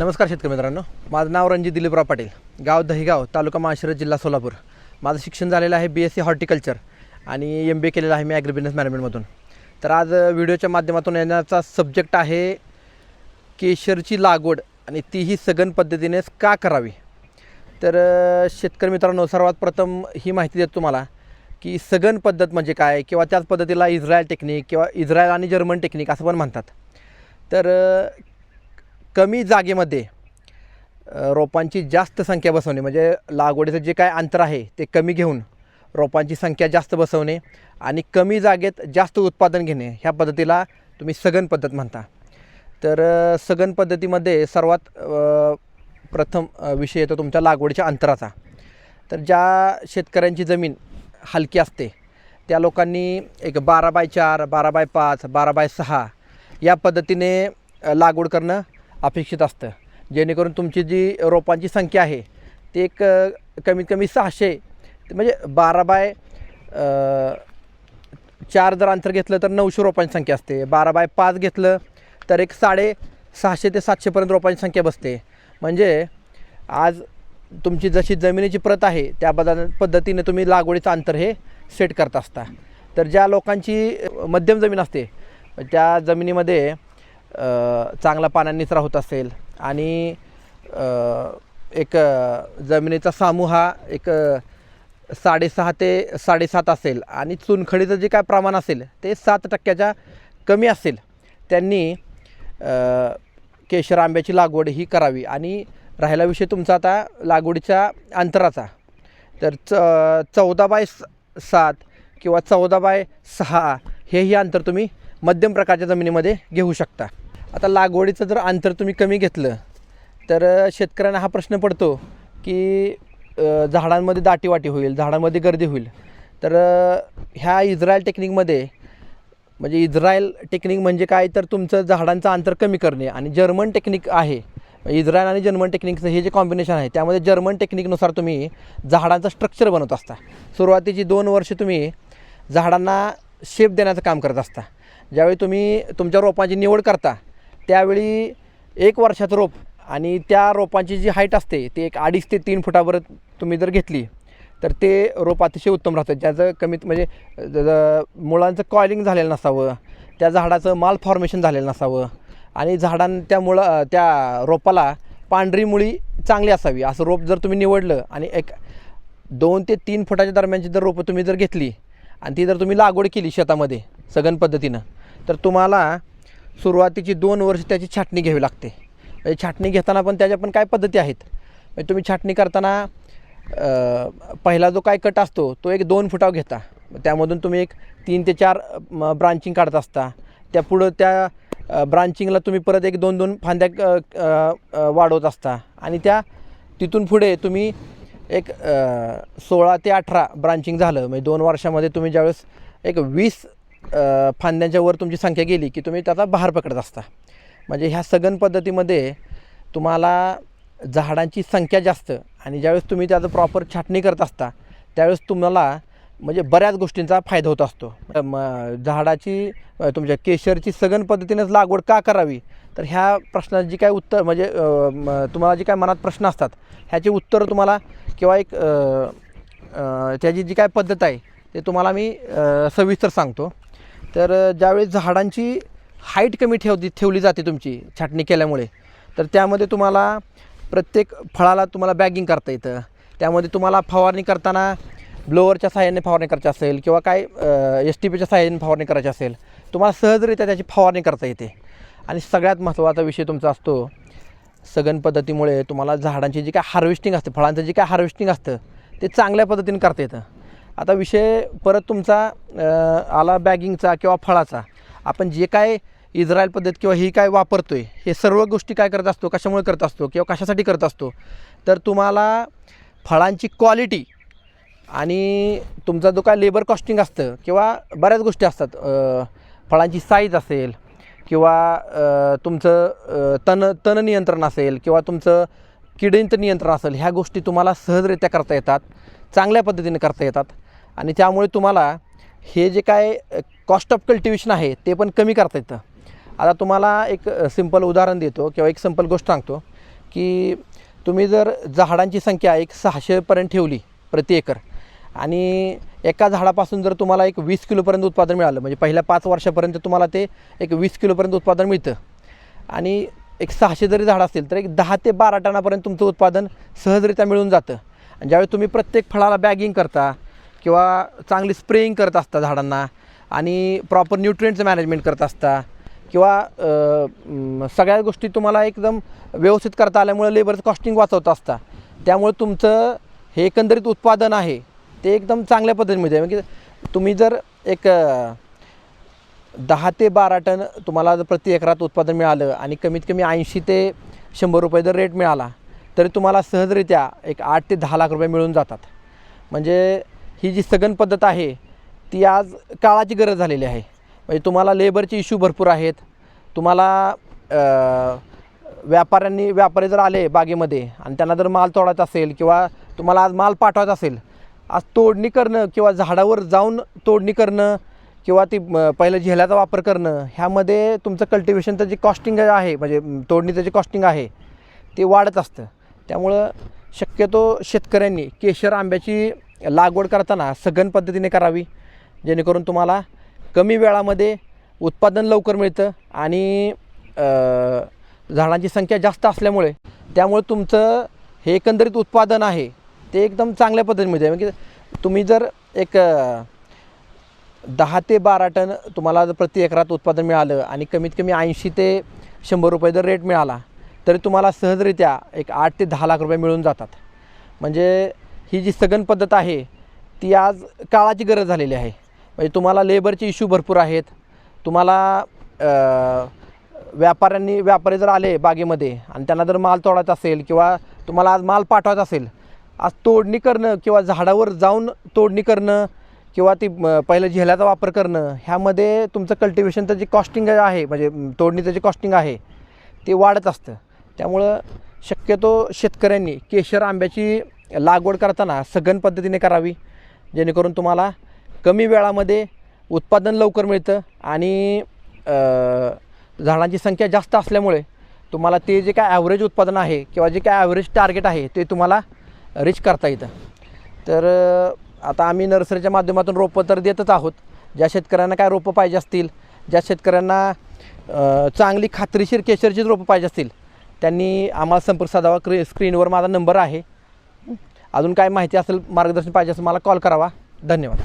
नमस्कार शेतकरी मित्रांनो. माझं नाव रणजित दिलीपराव पाटील. गाव दहिगाव तालुका माळशिरस जिल्हा सोलापूर. माझं शिक्षण झालेलं आहे बी एस सी हॉर्टिकल्चर आणि एम बी ए केलेलं आहे मी ॲग्री बिझनेस मॅनेजमेंटमधून तर आज व्हिडिओच्या माध्यमातून येण्याचा सब्जेक्ट आहे केशरची लागवड आणि तीही सघन पद्धतीनेच का करावी? तर शेतकरी मित्रांनो सर्वात प्रथम ही माहिती देतो तुम्हाला की सघन पद्धत म्हणजे काय किंवा त्याच पद्धतीला इस्रायल टेक्निक किंवा इस्रायल आणि जर्मन टेक्निक असं पण म्हणतात. तर कमी जागेमध्ये रोपांची जास्त संख्या बसवणे म्हणजे लागवडीचं जे काय अंतर आहे ते कमी घेऊन रोपांची संख्या जास्त बसवणे आणि कमी जागेत जास्त उत्पादन घेणे ह्या पद्धतीला तुम्ही सघन पद्धत म्हणता. तर सघन पद्धतीमध्ये सर्वात प्रथम विषय येतो तुमच्या लागवडीच्या अंतराचा. तर ज्या शेतकऱ्यांची जमीन हलकी असते त्या लोकांनी एक बारा बाय चार बारा बाय पाच बारा बाय सहा या पद्धतीने लागवड करणं अपेक्षित असतं. जेणेकरून तुमची जी रोपांची संख्या आहे ती एक कमीत कमी सहाशे म्हणजे बारा बाय चार जर अंतर घेतलं तर नऊशे रोपांची संख्या असते. बारा बाय पाच घेतलं तर एक साडे सहाशे ते सातशेपर्यंत रोपांची संख्या बसते. म्हणजे आज तुमची जशी जमिनीची प्रत आहे त्या बदा पद्धतीने तुम्ही लागवडीचं अंतर हे सेट करत असता. तर ज्या लोकांची मध्यम जमीन असते त्या जमिनीमध्ये चांगला पाण्याने निचरा होत असेल आणि एक जमिनीचा सामू हा एक साडेसहा ते साडेसात असेल आणि चुनखडीचं जे काय प्रमाण असेल ते सात टक्क्याच्या कमी असेल. त्यांनी केशर आंब्याची लागवड ही करावी आणि राहिला विषय तुमचा आता लागवडीच्या अंतराचा. तर च चौदा बाय स सात किंवा चौदा बाय सहा हेही अंतर तुम्ही मध्यम प्रकारच्या जमिनीमध्ये घेऊ शकता. आता लागवडीचं जर अंतर तुम्ही कमी घेतलं तर शेतकऱ्यांना हा प्रश्न पडतो की झाडांमध्ये दाटीवाटी होईल झाडांमध्ये गर्दी होईल. तर ह्या इस्रायल टेक्निकमध्ये म्हणजे इस्रायल टेक्निक म्हणजे काय? तर तुमचं झाडांचं अंतर कमी करणे आणि जर्मन टेक्निक आहे. इस्रायल आणि जर्मन टेक्निकचं हे जे कॉम्बिनेशन आहे त्यामध्ये जर्मन टेक्निकनुसार तुम्ही झाडांचं स्ट्रक्चर बनवत असता. सुरुवातीची दोन वर्ष तुम्ही झाडांना शेप देण्याचं काम करत असता. ज्यावेळी तुम्ही तुमच्या रोपांची निवड करता त्यावेळी एक वर्षाचं रोप आणि त्या रोपांची जी हाईट असते ते एक अडीच ते तीन फुटापर्यंत तुम्ही जर घेतली तर ते रोप अतिशय उत्तम राहतं ज्याचं कमीत म्हणजे ज- मुळांचं कॉइलिंग झालेलं नसावं त्या झाडाचं माल फॉर्मेशन झालेलं नसावं आणि झाडां त्या मुळा त्या रोपाला पांढरी मुळी चांगली असावी. असं रोप जर तुम्ही निवडलं आणि एक दोन ते तीन फुटाच्या दरम्यानची जर रोपं तुम्ही जर घेतली आणि ती जर तुम्ही लागवड केली शेतामध्ये सघन पद्धतीनं तर तुम्हाला सुरुवातीची दोन वर्ष त्याची छाटणी घ्यावी लागते. म्हणजे छाटणी घेताना पण त्याच्या पण काय पद्धती आहेत? म्हणजे तुम्ही छाटणी करताना पहिला जो काय कट असतो तो एक दोन फुटाव घेता. त्यामधून तुम्ही एक तीन ते चार ब्रांचिंग काढत असता. त्या पुढं त्या ब्रांचिंगला तुम्ही परत एक दोन दोन फांद्या वाढवत असता. आणि त्या तिथून पुढे तुम्ही एक सोळा ते अठरा ब्रांचिंग झालं. म्हणजे दोन वर्षामध्ये तुम्ही ज्यावेळेस एक वीस फांद्यांच्या वर तुमची संख्या गेली की तुम्ही त्याचा बहार पकडत असता. म्हणजे ह्या सघन पद्धतीमध्ये तुम्हाला झाडांची संख्या जास्त आणि ज्यावेळेस तुम्ही त्याचं प्रॉपर छाटणी करत असता त्यावेळेस तुम्हाला म्हणजे बऱ्याच गोष्टींचा फायदा होत असतो. म झाडाची तुमच्या केशरची सघन पद्धतीनेच लागवड का करावी? तर ह्या प्रश्नाची जी काय उत्तर म्हणजे तुम्हाला जी काय मनात प्रश्न असतात ह्याची उत्तरं तुम्हाला किंवा एक त्याची जी काय पद्धत आहे ते तुम्हाला मी सविस्तर सांगतो. तर ज्यावेळी झाडांची हाईट कमी ठेवती ठेवली जाते तुमची छाटणी केल्यामुळे तर त्यामध्ये तुम्हाला प्रत्येक फळाला तुम्हाला बॅगिंग करता येतं. त्यामध्ये तुम्हाला फवारणी करताना ब्लोअरच्या सहाय्याने फवारणी करायची असेल किंवा काय एस टी पीच्या सहाय्याने फवारणी करायची असेल तुम्हाला सहजरित्या त्याची फवारणी करता येते. आणि सगळ्यात महत्त्वाचा विषय तुमचा असतो सघन पद्धतीमुळे तुम्हाला झाडांची जी काय हार्वेस्टिंग असते फळांचं जे काय हार्वेस्टिंग असतं ते चांगल्या पद्धतीने करता येतं. आता विषय परत तुमचा आला बॅगिंगचा किंवा फळाचा. आपण जे काय इस्रायल पद्धत किंवा ही काय वापरतो आहे हे सर्व गोष्टी काय करत असतो कशामुळे करत असतो किंवा कशासाठी करत असतो तर तुम्हाला फळांची क्वालिटी आणि तुमचा जो काय लेबर कॉस्टिंग असतं किंवा बऱ्याच गोष्टी असतात फळांची साईज असेल किंवा तुमचं तण तण नियंत्रण असेल किंवा तुमचं किडींचं नियंत्रण असेल ह्या गोष्टी तुम्हाला सहजरित्या करता येतात चांगल्या पद्धतीने करता येतात. आणि त्यामुळे तुम्हाला हे जे काय कॉस्ट ऑफ कल्टिवेशन आहे ते पण कमी करता येतं. आता तुम्हाला एक सिंपल उदाहरण देतो किंवा एक सिंपल गोष्ट सांगतो की तुम्ही जर झाडांची संख्या एक सहाशेपर्यंत ठेवली प्रति एकर आणि एका झाडापासून जर तुम्हाला एक वीस किलोपर्यंत उत्पादन मिळालं म्हणजे पहिल्या पाच वर्षापर्यंत तुम्हाला ते एक वीस किलोपर्यंत उत्पादन मिळतं. आणि एक सहाशे जरी झाड असतील तर एक दहा ते बारा टनापर्यंत तुमचं उत्पादन सहजरित्या मिळून जातं. आणि ज्यावेळी तुम्ही प्रत्येक फळाला बॅगिंग करता किंवा चांगली स्प्रेइंग करत असता झाडांना आणि प्रॉपर न्यूट्रिएंटचं मॅनेजमेंट करत असता किंवा सगळ्या गोष्टी तुम्हाला एकदम व्यवस्थित करता आल्यामुळे लेबरचं कॉस्टिंग वाचवत असता. त्यामुळे तुमचं हे एकंदरीत उत्पादन आहे ते एकदम चांगल्या पद्धतीमध्ये म्हणजे तुम्ही जर एक दहा ते बारा टन तुम्हाला जर प्रति एकरात उत्पादन मिळालं आणि कमीत कमी ऐंशी ते शंभर रुपये जर रेट मिळाला तरी तुम्हाला सहजरित्या एक आठ ते दहा लाख रुपये मिळून जातात. म्हणजे ही जी सघन पद्धत आहे ती आज काळाची गरज झालेली आहे. म्हणजे तुम्हाला लेबरचे इश्यू भरपूर आहेत. तुम्हाला व्यापाऱ्यांनी व्यापारी जर आले बागेमध्ये आणि त्यांना जर माल तोडायचा असेल किंवा तुम्हाला आज माल पाठवायचा असेल आज तोडणी करणं किंवा झाडावर जाऊन तोडणी करणं किंवा ती पहिलं झेल्याचा वापर करणं ह्यामध्ये तुमचं कल्टिवेशनचं जे कॉस्टिंग आहे म्हणजे तोडणीचं जे कॉस्टिंग आहे ते वाढत असतं. त्यामुळं शक्यतो शेतकऱ्यांनी केशर आंब्याची लागवड करताना सघन पद्धतीने करावी जेणेकरून तुम्हाला कमी वेळामध्ये उत्पादन लवकर मिळतं आणि झाडांची संख्या जास्त असल्यामुळे त्यामुळे तुमचं हे एकंदरीत उत्पादन आहे ते एकदम चांगल्या पद्धतीने मिळते. म्हणजे तुम्ही जर एक दहा ते बारा टन तुम्हाला जर प्रति एकरात उत्पादन मिळालं आणि कमीत कमी ऐंशी ते शंभर रुपये जर रेट मिळाला तरी तुम्हाला सहजरित्या एक आठ ते दहा लाख रुपये मिळून जातात. म्हणजे ही जी सघन पद्धत आहे ती आज काळाची गरज झालेली आहे. म्हणजे तुम्हाला लेबरचे इश्यू भरपूर आहेत. तुम्हाला व्यापाऱ्यांनी व्यापारी जर आले बागेमध्ये आणि त्यांना जर माल तोडायचा असेल किंवा तुम्हाला आज माल पाठवायचा असेल आज तोडणी करणं किंवा झाडावर जाऊन तोडणी करणं किंवा ती पहिलं झेल्याचा वापर करणं ह्यामध्ये तुमचं कल्टिवेशनचं जे कॉस्टिंग आहे म्हणजे तोडणीचं जे कॉस्टिंग आहे ते वाढत असतं. त्यामुळं शक्यतो शेतकऱ्यांनी केशर आंब्याची लागवड करताना सघन पद्धतीने करावी जेणेकरून तुम्हाला कमी वेळामध्ये उत्पादन लवकर मिळतं आणि झाडांची संख्या जास्त असल्यामुळे तुम्हाला ते जे काय ॲव्हरेज उत्पादन आहे किंवा जे काय ॲव्हरेज टार्गेट आहे ते तुम्हाला रिच करता येतं. तर आता आम्ही नर्सरीच्या माध्यमातून रोपं तर देतच आहोत. ज्या शेतकऱ्यांना काय रोपं पाहिजे असतील ज्या शेतकऱ्यांना चांगली खात्रीशीर केशरचीच रोपं पाहिजे असतील त्यांनी आम्हाला संपर्क साधावा. क्री स्क्रीनवर माझा नंबर आहे. अजून काय माहिती असेल मार्गदर्शन पाहिजे असेल मला कॉल करावा. धन्यवाद.